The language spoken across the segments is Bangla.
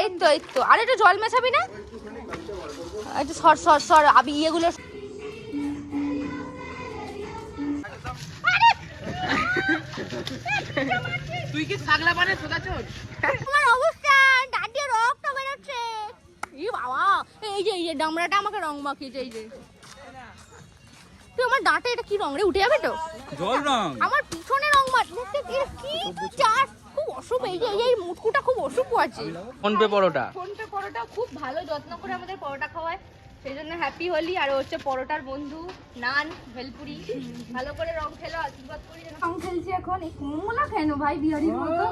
এই তো এই তো আর একটু জল মেশাবি না? একটু সর সর সর আবি ইয়েগুলো তুই কি ছাগলা মানে সোজা চোর আমার অবস্থা দাঁত দিয়ে রক্ত বেরোচ্ছে। ই বাবা এই যে এই যে ডামড়াটা আমাকে রং মাখিয়েছে এই যে। তুই আমার দাঁতে এটা কি রং রে? উঠে যাবে তো? জল রং। আমার পিছনে রং মাখতে কি চার অশুভ এই যে এই মুটকুটা খুব অসুখ আছে। ফোন পে পরোটা? ফোন পে পরোটা খুব ভালো যত্ন করে আমাদের পরোটা খাওয়ায়। সেই জন্য হ্যাপি হলি আর হচ্ছে পরোটার বন্ধু নান ভেলপুরি। ভালো করে রং খেলো আশীর্বাদ করি রং খেলছি এখন। এই কমলা কেন ভাই বিহারির মতো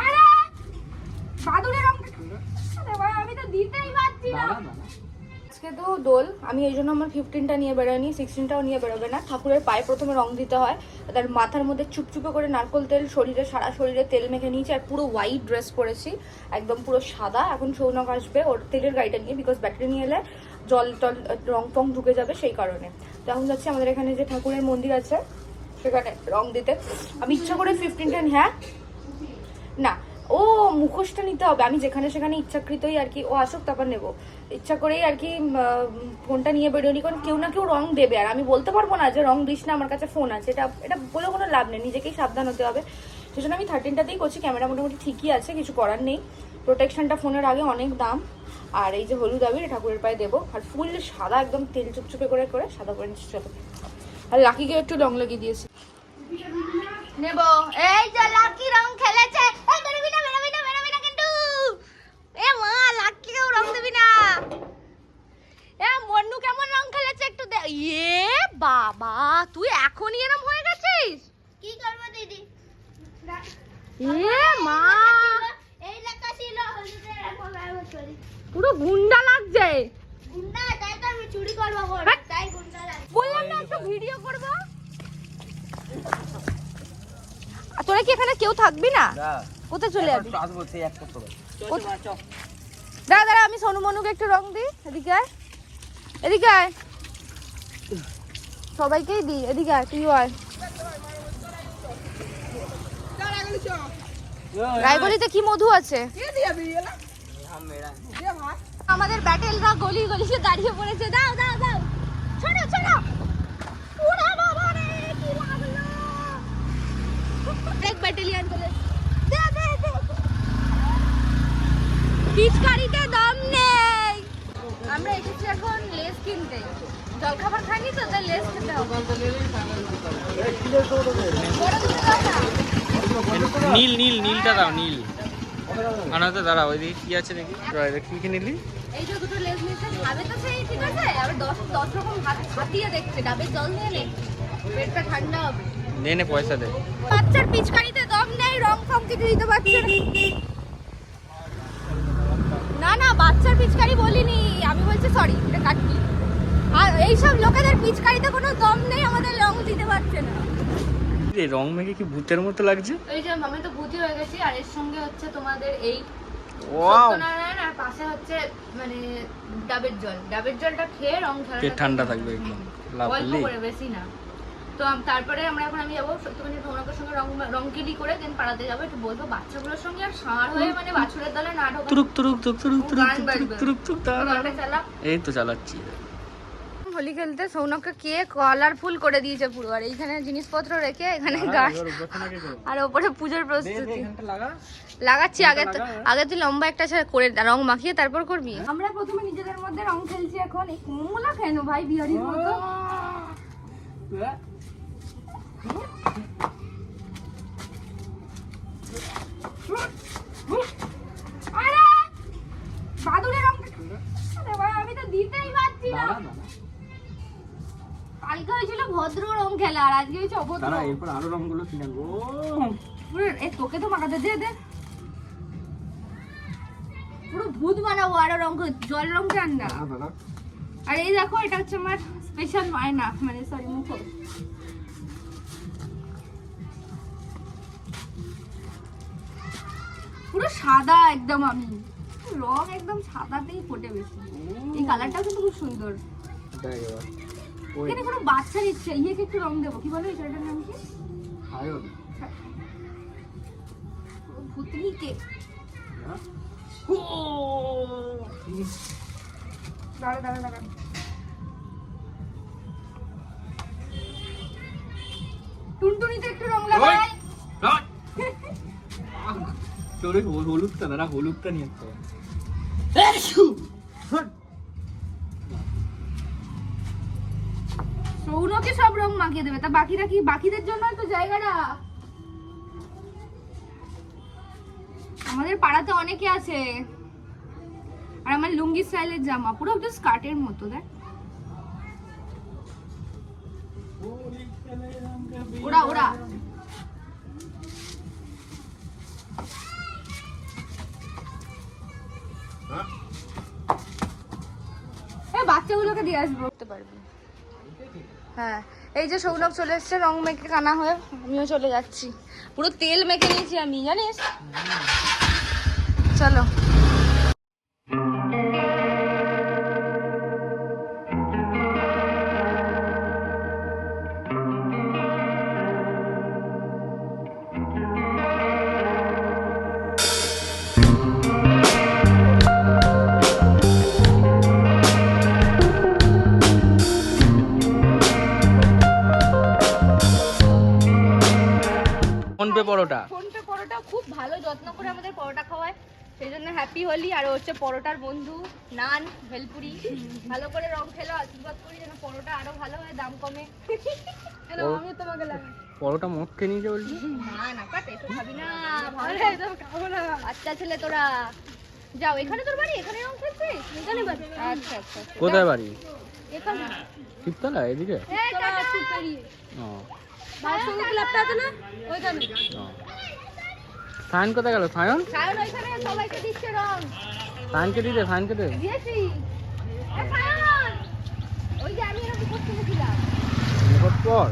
আরে বাদুড়ের রং আরে ভাই আমি তো দিতেই পারছি না আজকে তো দোল। আমি এই জন্য আমার ফিফটিনটা নিয়ে বেরোয়নি সিক্সটিনটাও নিয়ে বেরোবে না। ঠাকুরের পায়ে প্রথমে রং দিতে হয়, তার মাথার মধ্যে চুপচুপে করে নারকোল তেল, শরীরে সারা শরীরে তেল মেখে নিয়েছি আর পুরো হোয়াইট ড্রেস পরেছি, একদম পুরো সাদা। এখন সৌনক আসবে ওর তেলের গাড়িটা নিয়ে বিকজ ব্যাটারি নিয়ে এলে জল টল, রং টং ঢুকে যাবে সেই কারণে। তো এখন যাচ্ছি আমাদের এখানে যে ঠাকুরের মন্দির আছে, সেখানে রং দিতে। আমি ইচ্ছা করে ফিফটিনটা হ্যাঁ? না ও, মুখোশটা নিতে হবে। আমি যেখানে সেখানে ইচ্ছাকৃতই আর কি, ও আসুক, তারপর নেব। ইচ্ছা করেই আর কি ফোনটা নিয়ে বেরোনি কারণ কেউ না কেউ রং দেবে। আর আমি বলতে পারব না যে রং দিস না, আমার কাছে ফোন আছে। এটা এটা বলে কোনো লাভ নেই। নিজেকেই সাবধান হতে হবে। সেজন্য আমি থার্টিনটাতেই করছি। ক্যামেরা মোটামুটি ঠিকই আছে, কিছু করার নেই। প্রোটেকশনটা ফোনের আগে অনেক দাম। আর এই যে হলুদ আবির ঠাকুরের পায়ে দেবো। আর ফুল সাদা একদম তেল চুপচুপে করে করে সাদা করে নিচ্ছি, চলো। আর লাকিকে একটু রং লাগিয়ে দিয়েছি। নেব। এই যে লাকি রং খেলেছে এই বেরোবি না বেরোবি না বেরোবি না কিন্তু এ মা লাকিকেও রং দিবি না। এ মন্নু কেমন রং খেলেছে একটু দে ইয়ে বাবা তুই এখনই এরম হয়ে গেছিস? কি করব দিদি? এ মা। এই লেখা ছিল হলুদের এখন ব্যবহার করি পুরো গুন্ডা লাগছে। গুন্ডা তাই তো আমি চুরি করব বল হ্যাঁ। তাই গুন্ডা লাগে বললাম না একটু ভিডিও করব। আর তোরা কি এখানে কেউ থাকবি না? কোথায় চলে যাবি? আসব সেই এক সপ্তাহ দাঁড়া দাঁড়া, আমি সোনু মনুকে একটু রং দিই। এদিকে আয়। এদিকে আয়। সবাইকেই দিই। এদিকে আয়, তুইও আয়। রায়গলিতে কি মধু আছে? আমাদের ব্যাটেলরা গলি গলিতে দাঁড়িয়ে পড়েছে। দাও দাও দাও। লাগল? এক ব্যাটালিয়ন করে দে দে দে পিচকারিতে দম নেই। আমরা এসেছি এখন লেস কিনতে। জলখাবার খাইনি তো তাই লেস খেতে হবে। নীল নীল নীলটা দাও নীল। আনাতে দাঁড়াও ওইদিকে কি আছে দেখি দাঁড়া, কি কি নিলি এই যে দুটো লেস নিচ্ছে খাবে তো সেই ঠিক আছে? আবার দশ দশ রকম হাতিয়ে দেখছে ডাবের জল দিয়ে নে। পেটটা ঠান্ডা হবে। নে নে পয়সা দে। বাচ্চার পিচকারিতে দম নেই রং ফং কিছু দিতে পারছে না। না না বাচ্চার পিচকারি বলিনি। আমি বলছি সরি এটা কাটবি আর এইসব লোকেদের পিচকারিতে কোনো দম নেই আমাদের রং দিতে পারছে না। এই রং মেখে কি ভূতের মতো লাগছে? এই যে আমি তো ভূতি হয়ে গেছি আর এর সঙ্গে হচ্ছে তোমাদের এই সত্যনারায়ণ আর পাশে হচ্ছে মানে ডাবের জল। ডাবের জলটা খেয়ে রং পেট ঠান্ডা থাকবে একদম। লাভ অল্প করে বেশি না। তো তারপরে আমরা এখন আমি যাব সত্যি তোমাদের সঙ্গে রং রংকিলি করে দেন পাড়াতে যাব একটু বলব বাচ্চাগুলোর সঙ্গে আর ষাঁড় হয়ে মানে বাছুরের দলে না ঢোকা তুরুক তুরুক তুরুক তুরুক তুরুক তুরুক তুরুক তুরুক চালা। এই তো চালাচ্ছি। হোলি খেলতে সৌনককে কে কালারফুল করে দিয়েছে পুরো। আর এইখানে জিনিসপত্র রেখে এখানে গাছ আর ওপরে পুজোর প্রস্তুতি। লাগাচ্ছি আগে তো আগে তুই লম্বা একটা করে রং মাখিয়ে তারপর করবি। আমরা প্রথমে নিজেদের মধ্যে রং খেলছি এখন। এই কমলা কেন ভাই বিহারির মতো? কালকে হয়েছিল ভদ্র রং খেলা আর আজকে হয়েছে অভদ্র এরপর আরও রংগুলো কিনে আনব। পুরো এই তোকে তো মাখাতে দে দে। পুরো ভূত বানাবো আরও রং জল রং চান না। আর এই দেখো এটা হচ্ছে আমার স্পেশাল মায়না মানে সরি মুখো পুরো সাদা একদম আমি। রং একদম সাদাতেই ফোটে বেশি। এই কালারটাও কিন্তু খুব সুন্দর। এখানে কোনো বাচ্চা নিচ্ছে ইয়েকে একটু রং দেবো। কি বলো এই শাড়িটার নাম কি? ভূতনিকে। দাঁড়া দাঁড়া দাঁড়া। তোর ওই হলুদটা দাঁড়া হলুদটা নিয়ে আসতে হবে। সৌনকে সব রং মাখিয়ে দেবে তা বাকিরা কি বাকিদের জন্য তো জায়গাটা? আমাদের পাড়াতে অনেকে আছে। আর আমার লুঙ্গি স্টাইলের জামা পুরো একটা স্কার্টের মতো দেখ। ওরা ওরা। বাচ্চাগুলোকে দিয়ে আসব। করতে পারবি। হ্যাঁ এই যে সৌরভ চলে এসছে রং মেখে কানা হয়ে আমিও চলে যাচ্ছি। পুরো তেল মেখে নিয়েছি আমি জানিস? চলো। পরোটা। ফোনপে পরোটা খুব ভালো যত্ন করে আমাদের পরোটা খাওয়ায়। সেই জন্য হ্যাপি হলি আর হচ্ছে পরোটার বন্ধু নান ভেলপুরি। ভালো করে রং খেলো আশীর্বাদ করি যেন পরোটা আরও ভালো হয় দাম কমে। আমি তোমাকে লাগে। পরোটা মটকে নিয়ে বলছি? না না কাট এসব খাবি না ভালো না। আচ্ছা ছেলে তোরা যাও এখানে তোর বাড়ি? এখানে রং খেলছিস এখানে বাড়ি? আচ্ছা আচ্ছা কোথায় বাড়ি? এখানে। শিবতলা এদিকে ও। ভারসঙ্গ ক্লাবটা আছে না? ওইখানে। সায়ন কোথায় গেল? সায়ন? সায়ন ওইখানে সবাইকে দিচ্ছে রং। সায়নকে দিতে সায়নকে দে। দিয়েছি। এ সায়ন! ওই যে আমি এরকম করতে গেছিলাম। মুখত পর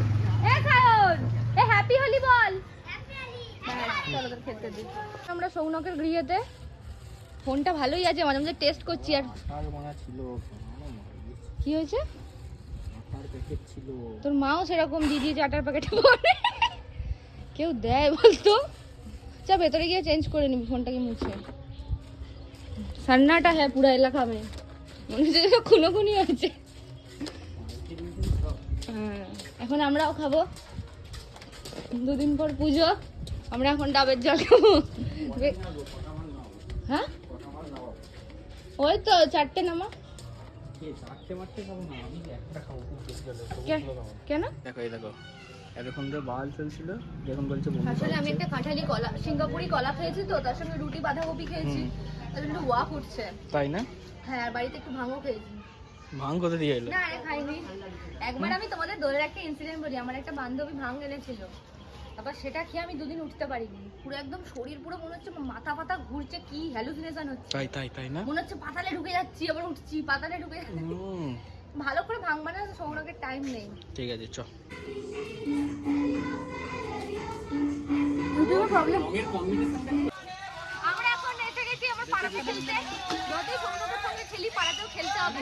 এ সায়ন! এ হ্যাপি হোলি বল। দিই। আমরা সৌনকের গৃহেতে। ফোনটা ভালোই আছে মাঝে মাঝে টেস্ট করছি আর কি হয়েছে? তোর মাও সেরকম দিয়ে দিয়েছে আটার প্যাকেটে পরে কেউ দেয় বলতো? চা ভেতরে গিয়ে চেঞ্জ করে নিবি ফোনটাকে মুছে। সান্নাটা হ্যাঁ পুরা এলাকা মে। মনে হচ্ছে খুনোখুনি হয়েছে। হ্যাঁ, এখন আমরাও খাব। দুদিন পর পুজো আমরা এখন ডাবের জল খাব। হ্যাঁ? ওই তো চারটে নামা কেন? দেখো এই দেখো এতক্ষণ ধরে বাল চলছিল যখন বলছে আসলে আমি একটা কাঁঠালি কলা সিঙ্গাপুরি কলা খেয়েছি তো তার সঙ্গে রুটি বাঁধাকপি খেয়েছি তার জন্য একটু ওয়াক উঠছে। তাই না? হ্যাঁ আর বাড়িতে একটু ভাঙও খেয়েছি। ভাঙ কোথা দিয়ে এলো? না খাইনি। একবার আমি তোমাদের দোলের একটা ইনসিডেন্ট বলি আমার একটা বান্ধবী ভাঙ এনেছিল। তারপর সেটা খেয়ে আমি দুদিন উঠতে পারিনি। পুরো একদম শরীর পুরো মনে হচ্ছে মাথা পাতা ঘুরছে কি হ্যালুসিনেশন হচ্ছে। তাই তাই তাই না? মনে হচ্ছে পাতালে ঢুকে যাচ্ছি আবার উঠছি পাতালে ঢুকে যাচ্ছি। ভালো করে ভাঙ বানাতে সৌরকের টাইম নেই। ঠিক আছে চ। প্রবলেম আমরা এখন এসে গেছি আমার পাড়াতে খেলতে যতই সৌরভের খেলি পাড়াতেও খেলতে হবে।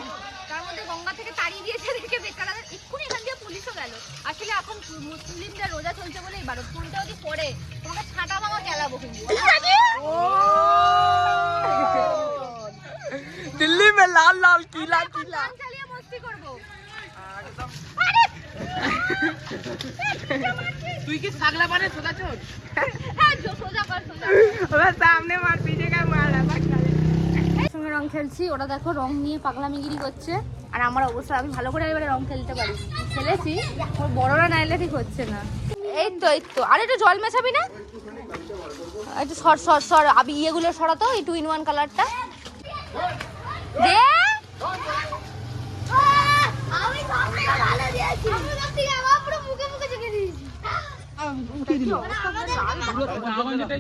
তার মধ্যে গঙ্গা থেকে তাড়িয়ে দিয়েছে দেখে বেকারাদের এক্ষুনি এখান দিয়ে পুলিশও গেল। আসলে এখন মুসলিমদের রোজা চলছে বলে এই বারো ফুলটা যদি পড়ে তোমাকে ছাটা ভাঙা গেলাবো কিন্তু। দিল্লি মে লাল লাল কিলা গান চালিয়ে মস্তি করব। তুই কি ছাগলা মানে সোজা চোর? হ্যাঁ সোজা কর সোজা। সামনে মার পিছে কা মার সঙ্গে রং খেলছি ওরা দেখো রং নিয়ে পাগলামিগিরি করছে। আর আমার অবস্থা আমি ভালো করে এবারে রং খেলতে পারি। খেলেছি বড়রা না এলে ঠিক হচ্ছে না। এই তো এই তো। আর একটু জল মেশাবি না? একটু সর সর সর আবি ইয়েগুলো সরাতো এই টু ইন ওয়ান কালারটা দে! আমি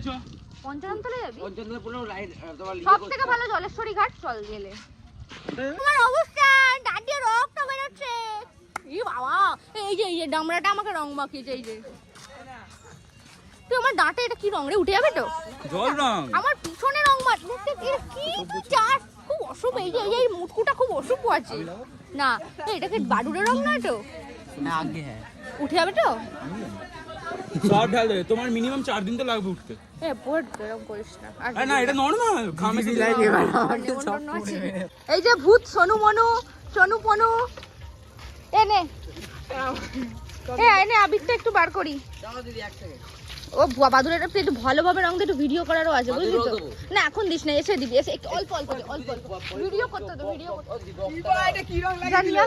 সব সব থেকে পুরো সব ভালো জলেশ্বরী ঘাট চল গেলে। আমার অবস্থা দাঁড়িয়ে রক্ত বেরোচ্ছে। ই বাবা এই যে এই যে ডামরাটা আমাকে রং মাখিয়েছে এই যে। তুই আমার দাঁতে এটা কি রং রে? উঠে যাবে তো? জল রং। আমার পিছনে রং মার কি কি তুই চাস খুব অশুভ এই যে এই মুটকুটা খুব অশুভ আছে। না এটাকে বাডুরে রং না তো? না আগে হ্যাঁ। উঠে যাবে তো? সব ঢাল দেবে তোমার মিনিমাম চার দিন তো লাগবে উঠতে। না। এটা নর্মাল নেমন্তন্ন আছে। এই যে ভূত সোনু মনু সোনু পনু। এনে এ এনে আবিরটা একটু বার করি। ও বা- বাদুড়ের একটু একটু ভালোভাবে রং দিয়ে একটু ভিডিও করারও আছে বুঝলি তো? না এখন দিস না এসে দিবি এসে একটু অল্প অল্প অল্প অল্প। ভিডিও করতে তো ভিডিও করতে জানি না।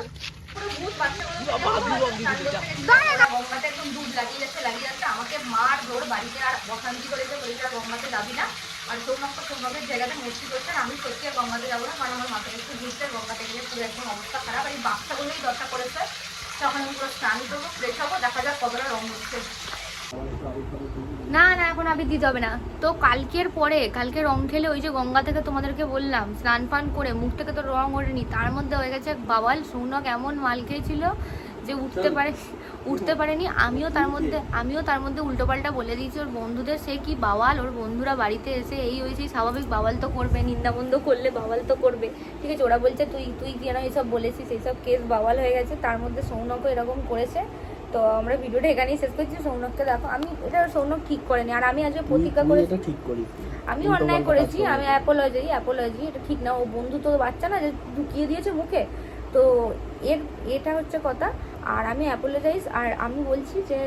একদম লাগিয়ে যাচ্ছে লাগিয়ে যাচ্ছে আমাকে মার ধর বাড়িতে আর অশান্তি করেছে বলেছে আর গঙ্গাতে যাবি না আর সৌনক্ষ সৌনকের জায়গাতে মূর্তি করছে আর আমি সত্যি গঙ্গাতে যাব না কারণ আমার মাথাটা একটু ঘুরছে গঙ্গাতে গিয়ে পুরো একদম অবস্থা খারাপ এই বাচ্চাগুলোই দরকার করেছে তখন আমি পুরো স্নান করব ফ্রেশ হব দেখা যাক কতটা রং হচ্ছে না না এখন আবির দিতে হবে না। তো কালকের পরে কালকে রং খেলে ওই যে গঙ্গা থেকে তোমাদেরকে বললাম স্নান ফান করে মুখ থেকে তো রং ওঠেনি তার মধ্যে হয়ে গেছে বাবাল সৌনক এমন মাল খেয়েছিল যে উঠতে পারে উঠতে পারেনি আমিও তার মধ্যে আমিও তার মধ্যে উল্টোপাল্টা বলে দিয়েছি ওর বন্ধুদের সে কি বাওয়াল ওর বন্ধুরা বাড়িতে এসে এই ওই সেই স্বাভাবিক বাওয়াল তো করবে নিন্দাবন্ধ করলে বাওয়াল তো করবে। ঠিক আছে ওরা বলছে তুই তুই কেন এইসব বলেছিস এইসব কেস বাওয়াল হয়ে গেছে তার মধ্যে সৌনকও এরকম করেছে তো আমরা ভিডিওটা এখানেই শেষ করছি। সৌনককে দেখো আমি এটা সৌনক ঠিক করেনি আর আমি আজকে প্রতিজ্ঞা করেছি। এটা ঠিক করি আমি অন্যায় করেছি আমি অ্যাপোলজি অ্যাপোলজি এটা ঠিক না। ও বন্ধু তো বাচ্চা না যে ঢুকিয়ে দিয়েছে মুখে। তো এর এটা হচ্ছে কথা। আর আমি অ্যাপোলোজাইজ আর আমি বলছি যে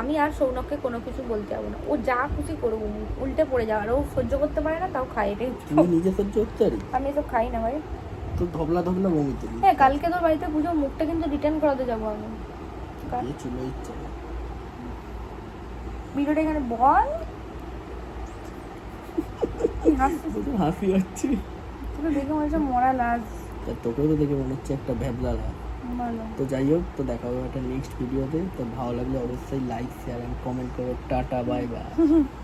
আমি আর সৌনককে কোনো কিছু বলতে যাব না। ও যা খুশি করুক উল্টে পড়ে যাওয়ার ও সহ্য করতে পারে না তাও খায় এটাই নিজে সহ্য করতে পারি? আমি এসব খাই না ভাই। তো ধবলা ধবলা বমি হ্যাঁ কালকে তোর বাড়িতে পুজো মুখটা কিন্তু রিটার্ন করাতে যাব আমি। ভিডিওটা এখানে বল। হাসি হচ্ছে তোকে দেখে মনে হচ্ছে মরা লাজ তোকেও তো দেখে মনে হচ্ছে একটা ভ্যাবলা তো যাই হোক তো দেখা হবে একটা নেক্সট ভিডিওতে তো। ভালো লাগলে অবশ্যই লাইক শেয়ার অ্যান্ড কমেন্ট করো। Ta-ta bye bye